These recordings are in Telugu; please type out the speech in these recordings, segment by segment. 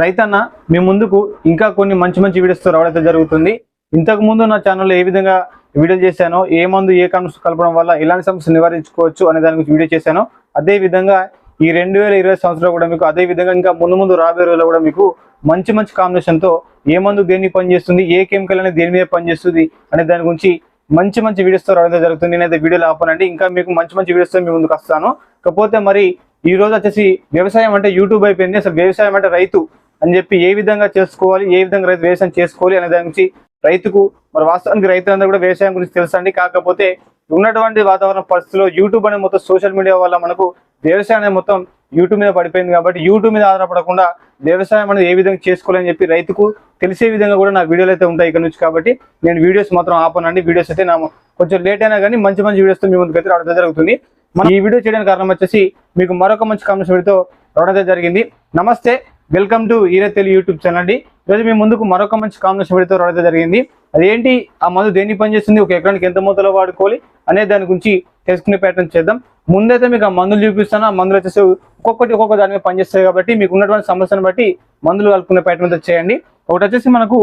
రైతన్న మీ ముందుకు ఇంకా కొన్ని మంచి మంచి వీడియోస్తో రావడం జరుగుతుంది. ఇంతకు ముందు నా ఛానల్లో ఏ విధంగా వీడియో చేశానో ఏ మందు ఏ కాన్స్ కలపడం వల్ల ఎలాంటి సమస్యలు నివారించుకోవచ్చు అనే దాని గురించి వీడియో చేశాను అదే విధంగా ఈ రెండు వేల ఇరవై సంవత్సరంలో కూడా మీకు అదే విధంగా ఇంకా ముందు ముందు రాబోయే రోజుల్లో కూడా మీకు మంచి మంచి కాంబినేషన్తో ఏ మందు దేనికి పనిచేస్తుంది ఏ కెమికల్ అనేది దేని మీద పనిచేస్తుంది అనే దాని గురించి మంచి మంచి వీడియోస్తో రావడం జరుగుతుంది. నేనైతే వీడియోలో ఆపనండి. ఇంకా మీకు మంచి మంచి వీడియోస్తో మీ ముందుకు వస్తాను. కాకపోతే మరి ఈ రోజు వచ్చేసి వ్యవసాయం అంటే యూట్యూబ్ అయిపోయింది. అసలు వ్యవసాయం అంటే రైతు. అని చెప్పి ఏ విధంగా చేసుకోవాలి ఏ విధంగా రైతు వ్యవసాయం చేసుకోవాలి అనే దాని గురించి రైతుకు మరి వాస్తవానికి రైతులందరూ కూడా వ్యవసాయం గురించి తెలుసండి. కాకపోతే ఉన్నటువంటి వాతావరణ పరిస్థితుల్లో యూట్యూబ్ అనే మొత్తం సోషల్ మీడియా వల్ల మనకు వ్యవసాయం అనేది మొత్తం యూట్యూబ్ మీద పడిపోయింది కాబట్టి యూట్యూబ్ మీద ఆధారపడకుండా వ్యవసాయం అనేది ఏ విధంగా చేసుకోవాలని చెప్పి రైతుకు తెలిసే విధంగా కూడా నా వీడియోలు అయితే ఉంటాయి ఇక్కడ నుంచి కాబట్టి నేను వీడియోస్ మాత్రం ఆపనండి. వీడియోస్ అయితే నా కొంచెం లేట్ అయినా కానీ మంచి మంచి వీడియోస్తో మీ ముందుకు అయితే రావడం జరుగుతుంది. మన ఈ వీడియో చేయడానికి కారణం వచ్చేసి మీకు మరొక మంచి కామెంట్స్ వీడితో రావడం జరిగింది. నమస్తే. వెల్కమ్ టు ఈరే తెలుగు యూట్యూబ్ ఛానల్ అండి. ఈరోజు మీ ముందుకు మరొక మంచి కాంబినేషన్ పెడితే రావడం జరిగింది. అదేంటి? ఆ మందు దేన్ని పనిచేస్తుంది? ఒక ఎకరానికి ఎంత మొత్తంలో వాడుకోవాలి? అనే దాని గురించి తెలుసుకునే ప్రయత్నం చేద్దాం. ముందైతే మీకు ఆ మందులు చూపిస్తాను. ఆ మందులు వచ్చేసి ఒక్కొక్కటి ఒక్కొక్క దాని మీద పనిచేస్తాయి కాబట్టి మీకు ఉన్నటువంటి సమస్యను బట్టి మందులు కలుపుకునే ప్రయత్నం చేయండి. ఒకటి వచ్చేసి మనకు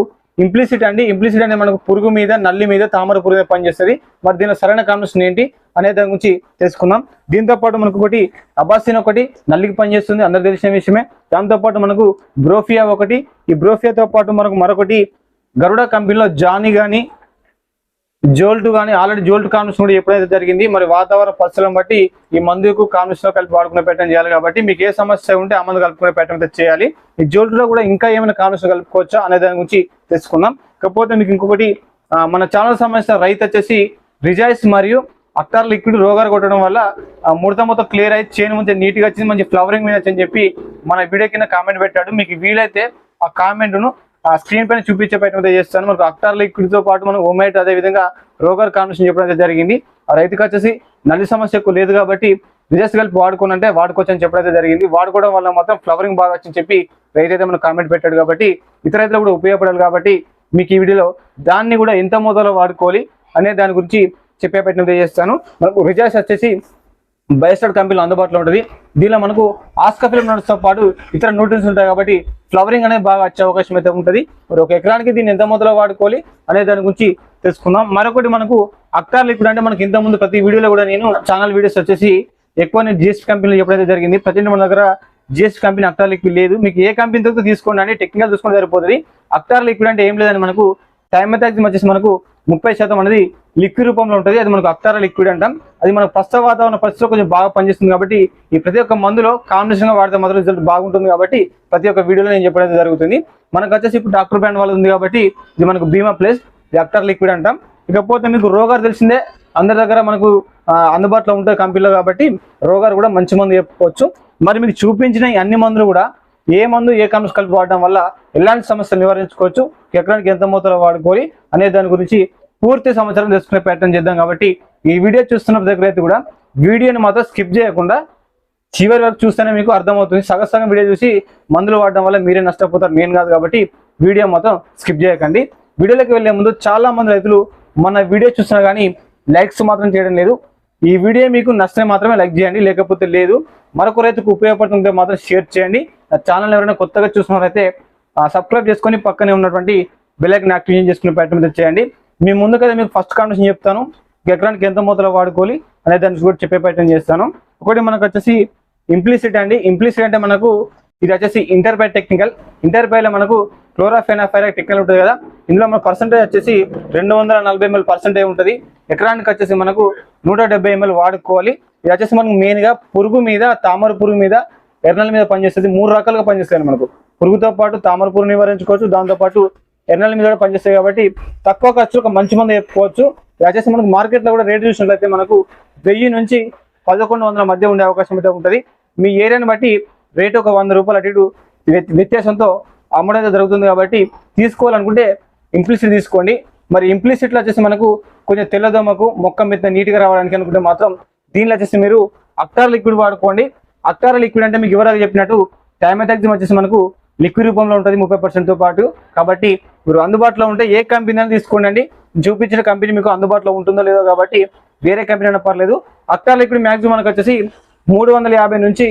ఇంప్లిసిట్ అండి. ఇంప్లిసిట్ అనేది మనకు పురుగు మీద నల్లి మీద తామర పురుగు మీద పనిచేస్తుంది. మరి దీని సరైన కాంబినేషన్ ఏంటి? అనే దాని గురించి తెలుసుకుందాం. దీంతో పాటు మనకు ఒకటి అబాసిన్ ఒకటి నల్లికి పనిచేస్తుంది అందరికి తెలిసిన విషయమే. దాంతో పాటు మనకు బ్రోఫియా ఒకటి. ఈ బ్రోఫియాతో పాటు మనకు మరొకటి గరుడ కంపెనీలో జానీ కానీ జోల్ట్ కానీ ఆల్రెడీ జోల్ట్ కాంబినేషన్ కూడా ఎప్పుడైతే జరిగింది మరి వాతావరణ పరిస్థితులను బట్టి ఈ మందుకు కాంబినేషన్ కలిపి వాడుకునే పెట్టడం చేయాలి కాబట్టి మీకు ఏ సమస్య ఉంటే ఆ మందు కలుపుకునే పెట్టడం అయితే చేయాలి. ఈ జోల్ట్లో కూడా ఇంకా ఏమైనా కాంబినేషన్ కలుపుకోవచ్చా అనే దాని గురించి తెలుసుకుందాం. కాకపోతే మీకు ఇంకొకటి మన ఛానల్ సంబంధించిన రైతు వచ్చేసి రిజాయిస్ మరియు అక్టార్ లిక్విడ్ రోగాలు కొట్టడం వల్ల ముడత మొత్తం క్లియర్ అయ్యి చేను మంచి నీట్గా వచ్చింది మంచి ఫ్లవరింగ్ మీద అని చెప్పి మన వీడియో కింద కామెంట్ పెట్టాడు. మీకు వీలైతే ఆ కామెంట్ను ఆ స్క్రీన్ పైన చూపించే ప్రయత్నం చేస్తాను. మనకు అక్టార్ లిక్విడ్తో పాటు మనం ఓమైట్ అదే విధంగా రోగర్ కాంబినేషన్ చెప్పడం అయితే జరిగింది. ఆ రైతుకి వచ్చేసి నల్లి సమస్య ఎక్కువ లేదు కాబట్టి రిజర్స్ కలిపి వాడుకోనంటే వాడుకోవచ్చు అని చెప్పడం జరిగింది. వాడుకోవడం వల్ల మాత్రం ఫ్లవరింగ్ బాగా వచ్చింది చెప్పి రైతు అయితే మనకు కామెంట్ పెట్టాడు కాబట్టి ఇతర రైతులు కూడా ఉపయోగపడాలి కాబట్టి మీకు ఈ వీడియోలో దాన్ని కూడా ఎంత మోతాదులో వాడుకోవాలి అనే దాని గురించి చెప్పే ప్రయత్నం చేస్తాను. మనకు రిజల్ట్స్ వచ్చేసి బయోస్టార్ కంపెనీలో అందుబాటులో ఉంటుంది. దీనిలో మనకు ఆస్కఫిలం నడుస్తో పాటు ఇతర న్యూట్రియన్స్ ఉంటాయి కాబట్టి ఫ్లవరింగ్ అనేది బాగా వచ్చే అవకాశం అయితే ఉంటుంది. మరి ఒక ఎకరానికి దీన్ని ఎంత మొదలో వాడుకోవాలి అనే దాని గురించి తెలుసుకుందాం. మరొకటి మనకు అక్టార్ లిక్విడ్ అంటే మనకి ఇంత ముందు ప్రతి వీడియోలో కూడా నేను ఛానల్ వీడియోస్ వచ్చేసి ఎక్కువ నేను జిఎస్టీ కంపెనీలో ఎప్పుడైతే జరిగింది. ప్రతి మన దగ్గర జిఎస్టీ కంపెనీ అక్టార్ లిక్విడ్ లేదు. మీకు ఏ కంపెనీ దొరికితే తీసుకోండి. అంటే టెక్నికల్ చూసుకుంటే సరిపోతుంది. అక్టార్ లిక్విడ్ అంటే ఏం లేదని మనకు థైమథాక్సిమ్ వచ్చేసి మనకు ముప్పై శాతం అనేది లిక్విడ్ రూపంలో ఉంటుంది. అది మనకు అక్తార లిక్విడ్ అంటాం. అది మన ప్రస్తుత వాతావరణ పరిస్థితిలో కొంచెం బాగా పనిచేస్తుంది కాబట్టి ఈ ప్రతి ఒక్క మందులో కాంబినేషన్గా వాడితే మాత్రం రిజల్ట్ బాగుంటుంది కాబట్టి ప్రతి ఒక్క వీడియోలో నేను చెప్పడం జరుగుతుంది. మనకు వచ్చేసి ఇప్పుడు డాక్టర్ బ్రాండ్ వాళ్ళు ఉంది కాబట్టి ఇది మనకు బీమా ప్లేస్ ఇది అక్టార్ లిక్విడ్ అంటాం. ఇకపోతే మీకు రోగాలు తెలిసిందే అందరి దగ్గర మనకు అందుబాటులో ఉంటుంది కంపెనీలో కాబట్టి రోగాలు కూడా మంచి మందు చెప్పుకోవచ్చు మరి మీకు చూపించిన అన్ని మందులు కూడా ఏ మందు ఏ కమ్స్ కలిపి వాడడం వల్ల ఎలాంటి సమస్యలు నివారించుకోవచ్చు ఎకరానికి ఎంత మోతాదులో వాడుకోవాలి అనే దాని గురించి పూర్తి సమాచారం తెలుసుకునే ప్రయత్నం చేద్దాం కాబట్టి ఈ వీడియో చూస్తున్న దగ్గర అయితే కూడా వీడియోని మాత్రం స్కిప్ చేయకుండా చివరి వరకు చూస్తేనే మీకు అర్థమవుతుంది. సగం సగం వీడియో చూసి మందులు వాడడం వల్ల మీరే నష్టపోతారు. నేను కాదు కాబట్టి వీడియో మాత్రం స్కిప్ చేయకండి. వీడియోలోకి వెళ్ళే ముందు చాలా మంది రైతులు మన వీడియో చూసినా కానీ లైక్స్ మాత్రం చేయడం లేదు. ఈ వీడియో మీకు నష్టం మాత్రమే లైక్ చేయండి లేకపోతే లేదు. మరొక రైతుకు ఉపయోగపడుతుంటే మాత్రం షేర్ చేయండి. ఛానల్ ఎవరైనా కొత్తగా చూసినారైతే సబ్స్క్రైబ్ చేసుకొని పక్కనే ఉన్నటువంటి బెల్ యాక్టివేషన్ చేసుకునే ప్రయత్నం చేయండి. మీ ముందు కదా మీకు ఫస్ట్ కాండిషన్ చెప్తాను. ఎకరానికి ఎంత మోతాదులో వాడుకోవాలి అనే దాని కూడా చెప్పే ప్రయత్నం చేస్తాను. ఒకటి మనకు వచ్చేసి ఇంప్లిసిట్ అండి. ఇంప్లిసిట్ అంటే మనకు ఇది వచ్చేసి ఇంటర్పై టెక్నికల్ ఇంటర్పైలో మనకు క్లోరాఫెనాఫైర్ టెక్నికల్ ఉంటుంది కదా. ఇందులో మన పర్సంటేజ్ వచ్చేసి రెండు వందల నలభై ఎంఎల్ పర్సెంటేజ్ ఉంటుంది. ఎకరానికి వచ్చేసి మనకు నూట డెబ్బై ఎంఎల్ వాడుకోవాలి. ఇది వచ్చేసి మనకు మెయిన్గా పురుగు మీద తామర పురుగు మీద ఎర్నల మీద పనిచేస్తుంది మూడు రకాలుగా పనిచేస్తాయి మనకు. పురుగుతో పాటు తామర పురుగు నివారించుకోవచ్చు దాంతోపాటు పాటు మీద కూడా పనిచేస్తాయి కాబట్టి తక్కువ ఖర్చు ఒక మంచి మంది చెప్పుకోవచ్చు ఇది వచ్చేసి మనకు మార్కెట్లో కూడా రేటు చూసినట్లయితే మనకు వెయ్యి నుంచి పదకొండు వందల మధ్య ఉండే అవకాశం అయితే ఉంటుంది. మీ ఏరియాని బట్టి రేటు ఒక వంద రూపాయలు అటు ఇటు వ్య- వ్యత్యాసంతో అమ్మడం జరుగుతుంది కాబట్టి తీసుకోవాలనుకుంటే ఇంప్లిసిట్ తీసుకోండి. మరి ఇంప్లిసిట్లో వచ్చేసి మనకు కొంచెం తెల్లదోమకు మొక్క మీద నీట్గా రావడానికి అనుకుంటే మాత్రం దీనిలో వచ్చేసి మీరు అక్టార్ లిక్విడ్ వాడుకోండి. అక్కార లిక్విడ్ అంటే మీకు ఎవరైతే చెప్పినట్టు టైమెటాక్సిమ్ వచ్చేసి మనకు లిక్విడ్ రూపంలో ఉంటుంది ముప్పై తో పాటు. కాబట్టి మీరు అందుబాటులో ఉంటే ఏ కంపెనీ అయినా తీసుకోండి చూపించిన కంపెనీ మీకు అందుబాటులో ఉంటుందో లేదో కాబట్టి వేరే కంపెనీ అయినా పర్లేదు. అక్టార్ లిక్విడ్ మ్యాక్సిమం మనకు వచ్చేసి మూడు వందల యాభై నుంచి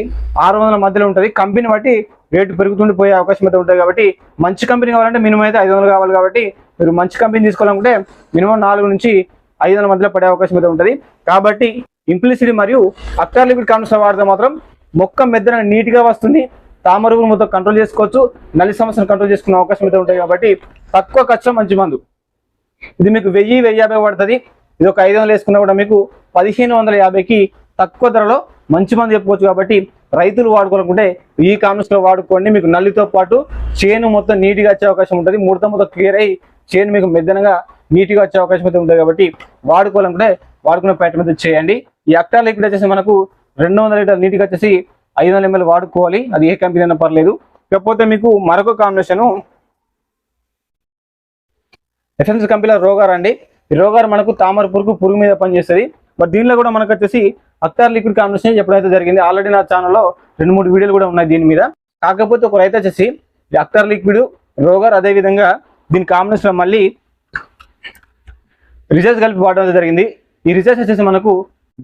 ఆరు వందల మధ్యలో ఉంటుంది. కంపెనీ బట్టి రేటు పెరుగుతుండి పోయే అవకాశం అయితే ఉంటుంది కాబట్టి మంచి కంపెనీ కావాలంటే మినిమం అయితే ఐదు వందలు కావాలి కాబట్టి మీరు మంచి కంపెనీ తీసుకోవాలనుకుంటే మినిమం నాలుగు నుంచి ఐదు వందల మధ్యలో పడే అవకాశం అయితే ఉంటుంది. కాబట్టి ఇంప్లిసిటీ మరియు అక్టర్ లిక్విడ్ కాన్సర్ వాడితే మాత్రం మొక్క మెద్దన నీట్గా వస్తుంది. తామర పురుగు మొత్తం కంట్రోల్ చేసుకోవచ్చు. నల్లి సమస్యను కంట్రోల్ చేసుకునే అవకాశం అయితే ఉంటుంది కాబట్టి తక్కువ ఖర్చు మంచి మందు. ఇది మీకు వెయ్యి వెయ్యి యాభై పడుతుంది. ఇది ఒక ఐదు వందలు వేసుకున్నా కూడా మీకు పదిహేను వందల యాభైకి తక్కువ ధరలో మంచి మంది చెప్పుకోవచ్చు కాబట్టి రైతులు వాడుకోవాలనుకుంటే ఈ కామర్స్లో వాడుకోండి. మీకు నల్లితో పాటు చేను మొత్తం నీట్గా వచ్చే అవకాశం ఉంటుంది. ముడత మొత్తం క్లియర్ అయ్యి చేను మీకు మెద్దనగా నీట్గా వచ్చే అవకాశం అయితే ఉంటుంది కాబట్టి వాడుకోవాలనుకుంటే వాడుకునే ప్రయత్నం అయితే చేయండి. ఈ అక్టా లిక్విడ్ వచ్చేసి మనకు రెండు వందల లీటర్ నీటికి వచ్చేసి ఐదు వందల ఎంఎల్ వాడుకోవాలి. అది ఏ కంపెనీ అయినా పర్లేదు. కాకపోతే మీకు మరొక కాంబినేషను ఎఫ్ఎంసీ కంపెనీలో రోగార్ అండి. ఈ రోగార్ మనకు తామర పురుగు పురుగు మీద పనిచేస్తుంది. బట్ దీనిలో కూడా మనకు వచ్చేసి అక్తార్ లిక్విడ్ కాంబినేషన్ ఎప్పుడైతే జరిగింది ఆల్రెడీ నా ఛానల్లో రెండు మూడు వీడియోలు కూడా ఉన్నాయి దీని మీద. కాకపోతే ఒక రైతు వచ్చేసి అక్తార్ లిక్విడ్ రోగర్ అదే విధంగా దీని కాంబినేషన్ మళ్ళీ రిజల్ట్స్ కలిపి వాడడం జరిగింది. ఈ రిజల్ట్స్ వచ్చేసి మనకు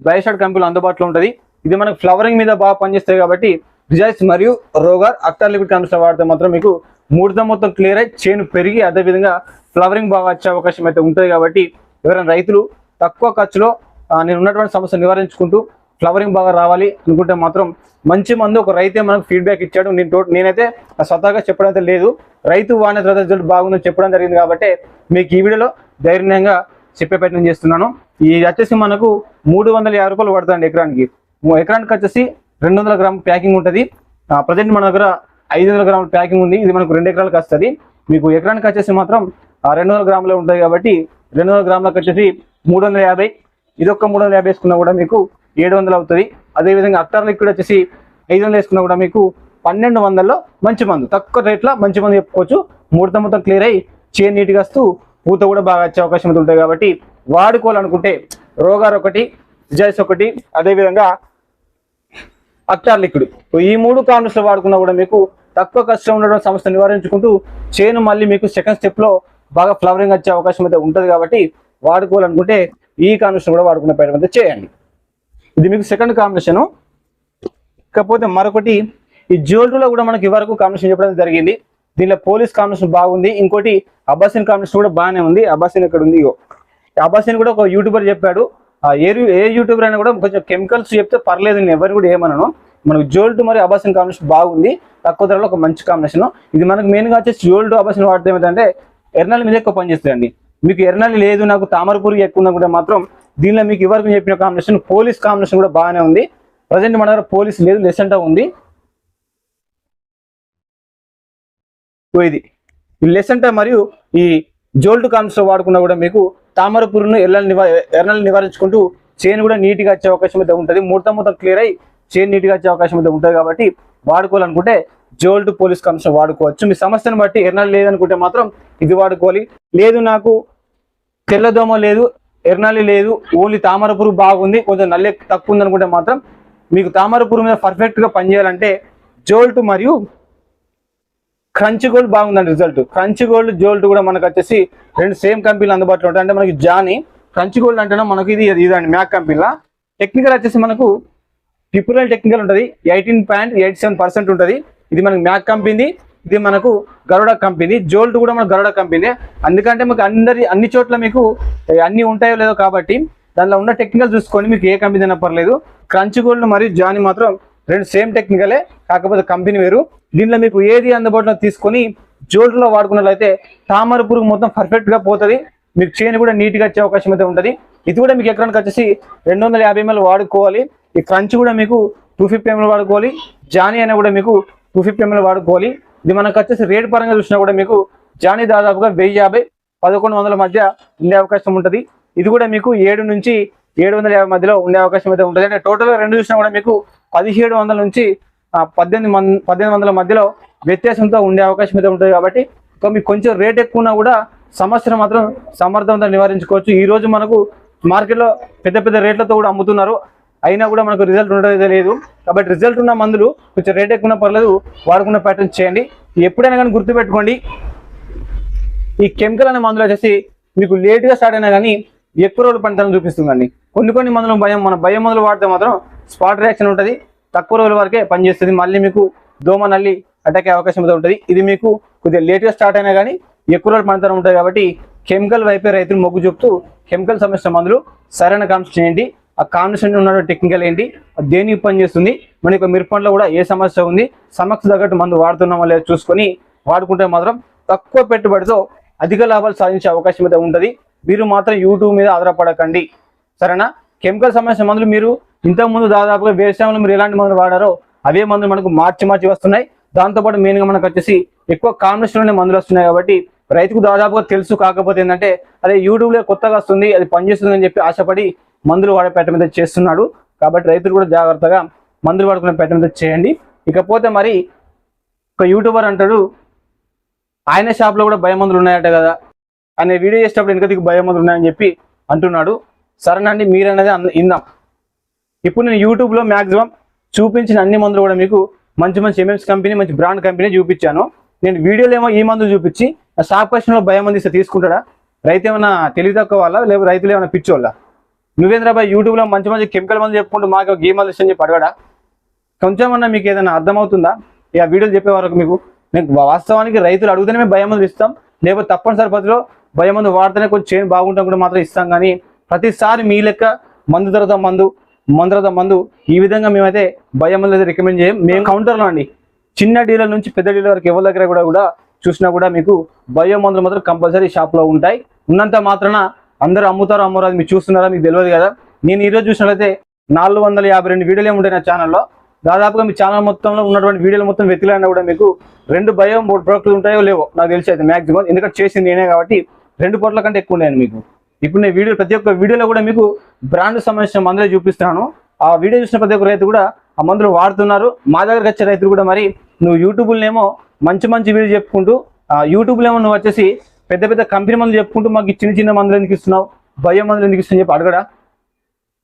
బయోషాట్ కంపెనీలో అందుబాటులో ఉంటుంది. ఇది మనకు ఫ్లవరింగ్ మీద బాగా పనిచేస్తాయి కాబట్టి రిజైస్ మరియు రోగర్ అక్టర్ లిక్విడ్ కాంబినేషన్ వాడితే మాత్రం మీకు మూడుతో మొత్తం క్లియర్ అయ్యి చేను పెరిగి అదే విధంగా ఫ్లవరింగ్ బాగా వచ్చే అవకాశం అయితే ఉంటుంది కాబట్టి ఎవరైనా రైతులు తక్కువ ఖర్చులో నేను ఉన్నటువంటి సమస్య నివారించుకుంటూ ఫ్లవరింగ్ బాగా రావాలి అనుకుంటే మాత్రం మంచి మందు ఒక రైతే మనకు ఫీడ్బ్యాక్ ఇచ్చాడు. నేను టోట నేనైతే స్వతహాగా చెప్పడం అయితే లేదు. రైతు వాడిన తర్వాత రిజల్ట్ బాగుందని చెప్పడం జరిగింది కాబట్టి మీకు ఈ వీడియోలో ధైర్యంగా చెప్పే ప్రయత్నం చేస్తున్నాను. ఇది వచ్చేసి మనకు మూడు వందల రూపాయలు పడుతుంది ఎకరానికి. ఎకరానికి వచ్చేసి రెండు వందల గ్రాముల ప్యాకింగ్ ఉంటుంది. ప్రజెంట్ మన దగ్గర ఐదు వందల గ్రాముల ప్యాకింగ్ ఉంది. ఇది మనకు రెండు ఎకరాలకు వస్తుంది. మీకు ఎకరానికి వచ్చేసి మాత్రం రెండు వందల గ్రాములే ఉంటుంది కాబట్టి రెండు వందల గ్రాములకు వచ్చేసి మూడు వందల యాభై. ఇది ఒక్క మూడు వందల యాభై వేసుకున్నా కూడా మీకు ఏడు వందలు అవుతుంది. అదేవిధంగా అక్టార్ లిక్విడ్ వచ్చేసి ఐదు వందలు వేసుకున్నా కూడా మీకు పన్నెండు వందల్లో మంచి మందు. తక్కువ రేట్లో మంచి మందు చెప్పుకోవచ్చు. మూడు మొత్తం క్లియర్ అయ్యి చేను నీట్గా వస్తూ పూత కూడా బాగా వచ్చే అవకాశం ఉంటుంది కాబట్టి వాడుకోవాలనుకుంటే రోగారు ఒకటి జైస్ ఒకటి అదేవిధంగా అక్టార్ లిక్విడ్ ఈ మూడు కాంబినేషన్ వాడుకున్నా కూడా మీకు తక్కువ ఖర్చులో ఉండడం సమస్య నివారించుకుంటూ చేను మళ్ళీ మీకు సెకండ్ స్టెప్లో బాగా ఫ్లవరింగ్ వచ్చే అవకాశం అయితే ఉంటుంది కాబట్టి వాడుకోవాలనుకుంటే ఈ కాంబినేషన్ కూడా వాడుకునే ప్రయత్నం అయితే చేయండి. ఇది మీకు సెకండ్ కాంబినేషన్ కాకపోతే మరొకటి ఈ జ్యువెలరీలో కూడా మనకి ఇవరకు కాంబినేషన్ చెప్పడం జరిగింది. దీనిలో పోలీస్ కాంబినేషన్ బాగుంది. ఇంకోటి అబ్బాసిన్ కాంబినేషన్ కూడా బాగానే ఉంది. అబ్బాసిన్ ఇక్కడ ఉంది? ఇగో. అబ్బాసిన్ కూడా ఒక యూట్యూబర్ చెప్పాడు. ఏ ఏ యూట్యూబర్ అయినా కూడా కొంచెం కెమికల్స్ చెప్తే పర్లేదు నేను ఎవరు కూడా ఏమనను. మనకు జోల్డ్ మరియు అబాసిన్ కాంబినేషన్ బాగుంది. తక్కువ ధరలో ఒక మంచి కాంబినేషన్ ఇది మనకు మెయిన్గా వచ్చేసి జోల్డ్ అబాసిన్ వాడితే ఏంటంటే ఎర్నల్ మీద ఎక్కువ పనిచేస్తుందండి మీకు ఎర్నాలి లేదు నాకు తామరపురి ఎక్కువ ఉన్నా కూడా మాత్రం దీనిలో మీకు ఇవరకు చెప్పిన కాంబినేషన్ పోలీస్ కాంబినేషన్ కూడా బాగానే ఉంది. ప్రజెంట్ మన దగ్గర పోలీస్ లేదు లెసెంటా ఉంది. ఇది. ఈ లెసెంటా మరియు ఈ జోల్డ్ కాంబినేషన్ వాడుకున్నా కూడా మీకు తామర పురుగును ఎర్రలు నివా ఎర్రలు నివారించుకుంటూ చేను కూడా నీట్గా వచ్చే అవకాశం అయితే ఉంటుంది. మూడత మొత్తం క్లియర్ అయ్యి చేను నీట్గా వచ్చే అవకాశం అయితే ఉంటుంది కాబట్టి వాడుకోవాలనుకుంటే జోల్ట్ పోలీస్ కమిషన్ వాడుకోవచ్చు. మీ సమస్యను బట్టి ఎర్నల్ లేదనుకుంటే మాత్రం ఇది వాడుకోవాలి. లేదు నాకు తెల్లదోమ లేదు ఎర్నాలి లేదు ఓన్లీ తామర పురుగు బాగుంది కొంచెం నల్లె తక్కువ ఉంది అనుకుంటే మాత్రం మీకు తామర పురుగు మీద పర్ఫెక్ట్గా పనిచేయాలంటే జోల్ట్ మరియు క్రంచ్ గోల్డ్ బాగుందండి రిజల్ట్. క్రంచ్ గోల్డ్ జోల్ట్ కూడా మనకు వచ్చేసి రెండు సేమ్ కంపెనీలు అందుబాటులో ఉంటాయి. అంటే మనకి జానీ క్రంచి గోల్డ్ అంటేనే మనకి ఇది ఇదండి మ్యాక్ కంపెనీలా. టెక్నికల్ వచ్చేసి మనకు ట్రిపుల్ టెక్నికల్ ఉంటుంది. Eighteen point eight seven percent ఉంటుంది. ఇది మనకి మ్యాక్ కంపెనీ ఇది మనకు గరుడ కంపెనీ. జోల్ట్ కూడా మన గరుడ కంపెనీ అందుకంటే మీకు అందరి అన్ని చోట్ల మీకు అన్ని ఉంటాయో లేదో కాబట్టి దానిలో ఉన్న టెక్నికల్ చూసుకొని మీకు ఏ కంపెనీ అయినా పర్లేదు. క్రంచ్ గోల్డ్ మరియు జానీ మాత్రం రెండు సేమ్ టెక్నికలే. కాకపోతే కంపెనీ వేరు. దీనిలో మీకు ఏది అందుబాటులో తీసుకొని జోల్ట్లో వాడుకున్నట్లయితే తామర పురుగు మొత్తం పర్ఫెక్ట్గా పోతుంది. మీకు చేను కూడా నీట్గా వచ్చే అవకాశం అయితే ఉంటుంది. ఇది కూడా మీకు ఎకరానికి వచ్చేసి రెండు వందల యాభై ఎంఎల్ వాడుకోవాలి. ఈ క్రంచ్ కూడా మీకు టూ ఫిఫ్టీ ఎంఎల్ వాడుకోవాలి. జానీ అయినా కూడా మీకు టూ ఫిఫ్టీ ఎంఎల్ వాడుకోవాలి. ఇది మనకు వచ్చేసి రేట్ పరంగా చూసినా కూడా మీకు జానీ దాదాపుగా వెయ్యి యాభై పదకొండు వందల మధ్య ఉండే అవకాశం ఉంటుంది. ఇది కూడా మీకు ఏడు నుంచి ఏడు వందల యాభై మధ్యలో ఉండే అవకాశం అయితే ఉంటుంది. అంటే టోటల్గా రెండు చూసినా కూడా మీకు పదిహేడు వందల నుంచి పద్దెనిమిది మంది పద్దెనిమిది వందల మధ్యలో వ్యత్యాసంతో ఉండే అవకాశం అయితే ఉంటుంది కాబట్టి మీకు కొంచెం రేట్ ఎక్కువ కూడా సమస్యను మాత్రం సమర్థవంతంగా నివారించుకోవచ్చు. ఈ రోజు మనకు మార్కెట్లో పెద్ద పెద్ద రేట్లతో కూడా అమ్ముతున్నారు. అయినా కూడా మనకు రిజల్ట్ ఉండేది లేదు. కాబట్టి రిజల్ట్ ఉన్న మందులు కొంచెం రేట్ ఎక్కువ పర్లేదు వాడుకున్న ప్యాటర్న్ చేయండి. ఎప్పుడైనా కానీ గుర్తుపెట్టుకోండి ఈ కెమికల్ అనే మందులు వచ్చేసి మీకు లేట్గా స్టార్ట్ అయినా కానీ ఎక్కువ రోజులు పనితనం చూపిస్తుందండి. కొన్ని కొన్ని మందులు భయం మన భయం మందులు వాడితే మాత్రం స్పాట్ రియాక్షన్ ఉంటుంది. తక్కువ రోజుల వరకే పనిచేస్తుంది. మళ్ళీ మీకు దోమ నల్లి అటాక్ అయ్యే అవకాశం అయితే ఉంటుంది. ఇది మీకు కొద్దిగా లేట్గా స్టార్ట్ అయినా కానీ ఎక్కువ రోజులు పనితనం ఉంటుంది కాబట్టి కెమికల్ వైపే రైతులు మొగ్గు చూపుతూ కెమికల్ సమస్య మందులు సరైన కాన్సెప్ట్ ఏంటి ఆ కాంబినేషన్ ఉన్న టెక్నికల్ ఏంటి? అది దేనికి పనిచేస్తుంది? మన యొక్క మిరపంలో కూడా ఏ సమస్య ఉంది? సమస్య తగ్గట్టు మందు వాడుతున్నామో లేదో చూసుకొని వాడుకుంటే మాత్రం తక్కువ పెట్టుబడితో అధిక లాభాలు సాధించే అవకాశం అయితే ఉంటుంది. మీరు మాత్రం యూట్యూబ్ మీద ఆధారపడకండి. సరేనా? కెమికల్ సమస్య మందులు మీరు ఇంతకుముందు దాదాపుగా వ్యవసాయంలో మీరు ఎలాంటి మందులు వాడారో అవే మందులు మనకు మార్చి మార్చి వస్తున్నాయి. దాంతోపాటు మెయిన్గా మనకు వచ్చేసి ఎక్కువ కాంబినేషన్లోనే మందులు వస్తున్నాయి కాబట్టి రైతుకు దాదాపుగా తెలుసు కాకపోతే ఏంటంటే అదే యూట్యూబ్లో కొత్తగా వస్తుంది అది పనిచేస్తుంది అని చెప్పి ఆశపడి మందులు వాడే పెట్ట మీద చేస్తున్నాడు. కాబట్టి రైతులు కూడా జాగ్రత్తగా మందులు వాడుకునే పెట్ట మీద చేయండి. ఇకపోతే మరి ఒక యూట్యూబర్ అంటాడు ఆయన షాప్లో కూడా భయమందులు ఉన్నాయట కదా అనే వీడియో చేసేటప్పుడు వెనక భయం భయమందులు ఉన్నాయని చెప్పి అంటున్నాడు. సరేనండి మీరనేది అన్న- ఇందాం ఇప్పుడు నేను యూట్యూబ్లో మ్యాక్సిమం చూపించిన అన్ని మందులు కూడా మీకు మంచి మంచి ఎంఎంస్ కంపెనీ మంచి బ్రాండ్ కంపెనీ చూపించాను. నేను వీడియోలో ఏమో ఈ మందులు చూపించి ఆ షాప్ క్వశ్చన్లో భయం మంది ఇస్తే తీసుకుంటాడా? రైతు ఏమైనా తెలివి తక్కువ వాళ్ళ? లేకపోతే రైతులు ఏమైనా పిచ్చోళ్ళ? నువ్వేంద్రబాయ్ యూట్యూబ్లో మంచి మంచి కెమికల్ మందులు చెప్పుకుంటూ మాకు ఏ మందులు ఇష్టం చెప్పి అడగడా? కొంచెం అన్నా మీకు ఏదైనా అర్థమవుతుందా? ఈ ఆ వీడియోలు చెప్పే వరకు మీకు మీకు వాస్తవానికి రైతులు అడుగుతూనే మేము భయం మందులు ఇస్తాం. లేకపోతే తప్పనిసరి పద్ధతిలో భయం మందు వాడితేనే కొంచెం చేను బాగుంటాం కూడా మాత్రం ఇస్తాం. కానీ ప్రతిసారి మీ లెక్క మందు తర్వాత మందు మందు మందు. ఈ విధంగా మేమైతే భయం మందు రికమెండ్ చేయం. మేము కౌంటర్లో అండి. చిన్న డీలర్ నుంచి పెద్ద డీలర్ వరకు ఎవరి దగ్గర కూడా కూడా చూసినా కూడా మీకు బయో మందులు మాత్రం కంపల్సరీ షాప్లో ఉంటాయి. ఉన్నంత మాత్రాన అందరూ అమ్ముతారో అమ్మరో అది మీరు చూస్తున్నారా మీకు తెలియదు కదా. నేను ఈరోజు చూసినట్లయితే నాలుగు వందల యాభై రెండు వీడియోలు ఉంటాయి నా ఛానల్లో. దాదాపుగా మీ ఛానల్ మొత్తంలో ఉన్నటువంటి వీడియోలు మొత్తం వెతికినా కూడా మీకు రెండు భయం మూడు ప్రోడక్ట్లు ఉంటాయో లేవో నాకు తెలిసి అయితే మ్యాక్సిమం ఎందుకంటే చేసింది నేనే కాబట్టి రెండు పొట్ల కంటే ఎక్కువ ఉన్నాయని మీకు. ఇప్పుడు నేను వీడియో ప్రతి ఒక్క వీడియోలో కూడా మీకు బ్రాండ్ సంబంధించిన మందులే చూపిస్తున్నాను. ఆ వీడియో చూసిన ప్రతి ఒక్క రైతు కూడా ఆ మందులు వాడుతున్నారు. మా దగ్గరకు వచ్చే రైతులు కూడా మరి నువ్వు యూట్యూబ్లోనేమో మంచి మంచి వీడియో చెప్పుకుంటూ ఆ యూట్యూబ్లో ఏమో నువ్వు వచ్చేసి పెద్ద పెద్ద కంపెనీ మందులు చెప్పుకుంటూ మాకు చిన్న చిన్న మందులు ఎందుకు ఇస్తున్నావు? భయం మందులు ఎందుకు ఇస్తున్నావు? చెప్పి అడగడా?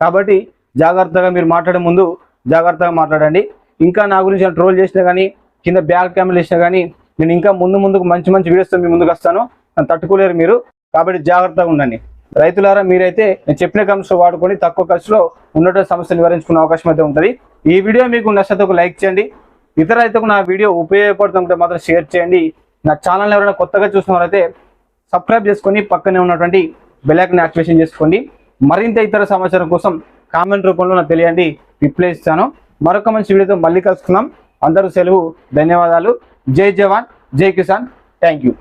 కాబట్టి జాగ్రత్తగా మీరు మాట్లాడే ముందు జాగ్రత్తగా మాట్లాడండి. ఇంకా నా గురించి ట్రోల్ చేసినా కానీ కింద బ్యాక్ కెమెరా చేసినా కానీ నేను ఇంకా ముందు ముందుకు మంచి మంచి వీడియోస్తో మీ ముందుకు వస్తాను. నన్ను తట్టుకోలేరు మీరు. కాబట్టి జాగ్రత్తగా ఉండండి. రైతులారా మీరైతే నేను చెప్పిన కమ్స్ వాడుకొని తక్కువ ఖర్చులో ఉన్నటువంటి సమస్యలు నివారించుకునే అవకాశం అయితే ఉంటుంది. ఈ వీడియో మీకు నచ్చితే ఒక లైక్ చేయండి. ఇతర రైతుకు నా వీడియో ఉపయోగపడుతుంటే మాత్రం షేర్ చేయండి. నా ఛానల్ ఎవరైనా కొత్తగా చూసినవారైతే సబ్స్క్రైబ్ చేసుకొని పక్కనే ఉన్నటువంటి బెలాక్ని యాక్టివేషన్ చేసుకోండి. మరింత ఇతర సమాచారం కోసం కామెంట్ రూపంలో నాకు తెలియండి. రిప్లై ఇస్తాను. మరొక మంచి వీడియోతో మళ్ళీ కలుసుకుందాం. అందరూ సెలవు ధన్యవాదాలు. జై జవాన్ జై కిసాన్. Thank you.